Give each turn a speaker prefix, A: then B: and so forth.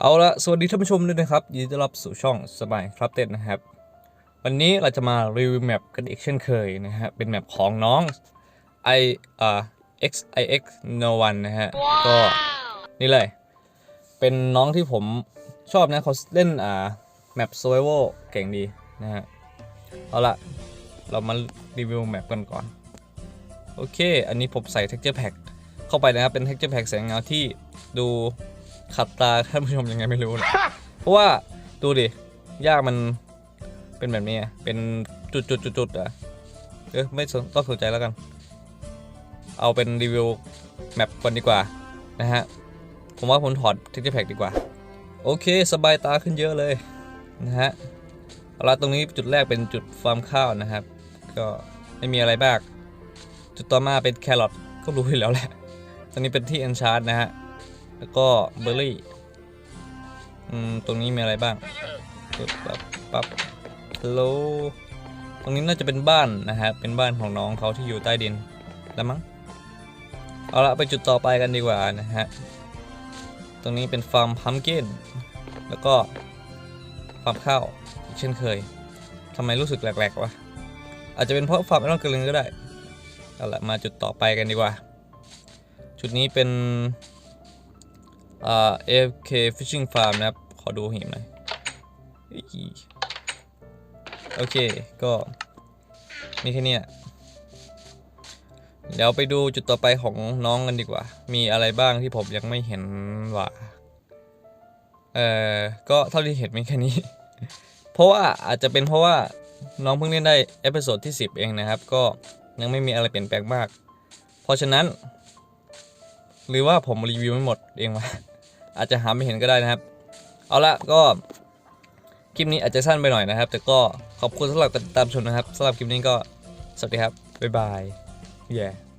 A: เอาละสวัสดีท่านผู้ชมด้วยนะครับ ยินดีต้อนรับสู่ช่องสบายครับเต้นนะครับ วันนี้เราจะมารีวิวแมปกันอีกเช่นเคยนะฮะ เป็นแมปของน้อง i อ่า x i x no one นะฮะ ก็นี่เลย เป็นน้องที่ผมชอบนะเขาเล่นอ่าแมป survival เก่งดีนะฮะ เอาละเรามารีวิวแมปกันก่อน โอเค อันนี้ผมใส่ texture pack เข้าไปนะครับ เป็น texture pack แสงเงาที่ดู ขัดตาท่านผู้ชมยังไงไม่รู้นะเพราะว่าดูดิยากมันเป็นแบบนี้อะเป็นจุดจุดจุดจุดๆๆอะเออไม่สนต้องสนใจแล้วกัน เอาเป็นรีวิวแมปก่อนดีกว่านะฮะผมว่าผมถอด texture pack ดีกว่า โอเค สบายตาขึ้นเยอะเลยนะฮะเอาละตรงนี้จุดแรกเป็นจุดฟาร์มข้าวนะครับ ก็ไม่มีอะไรมาก จุดต่อมาเป็นแครอทก็รู้อยู่แล้วแหละตรงนี้เป็นที่ e n c h a r t นะฮะ แล้วก็เบอร์รี่อืมตรงนี้มีอะไรบ้างปั๊บปั๊บฮัลโหลตรงนี้น่าจะเป็นบ้านนะฮะเป็นบ้านของน้องเขาที่อยู่ใต้ดินแล้วมั้งเอาละไปจุดต่อไปกันดีกว่านะฮะตรงนี้เป็นฟาร์มพัมกินแล้วก็ฟาร์มข้าวอีกเช่นเคยทำไมรู้สึกแหลกๆวะอาจจะเป็นเพราะฟาร์มไอรอนเกลือก็ได้เอาละมาจุดต่อไปกันดีกว่า จุดนี้เป็น อ่า AFK Fishing Farm นะครับ ขอดูหิมหน่อย โอเค ก็มีแค่นี้เดี๋ยวไปดูจุดต่อไปของน้องกันดีกว่า มีอะไรบ้างที่ผมยังไม่เห็นว่า เอ่อก็เท่าที่เห็นมีแค่นี้ เพราะว่าอาจจะเป็นเพราะว่าน้องเพิ่งเล่นได้เอพิโซดที่ 10 เองนะครับ ก็ยังไม่มีอะไรเปลี่ยนแปลงมาก เพราะฉะนั้น หรือว่าผมรีวิวไม่หมดเองวะ อาจจะหาไม่เห็นก็ได้นะครับ เอาละก็คลิปนี้อาจจะสั้นไปหน่อยนะครับ แต่ก็ขอบคุณสำหรับการติดตามชมนะครับสำหรับคลิปนี้ก็สวัสดีครับบ๊ายบายแย่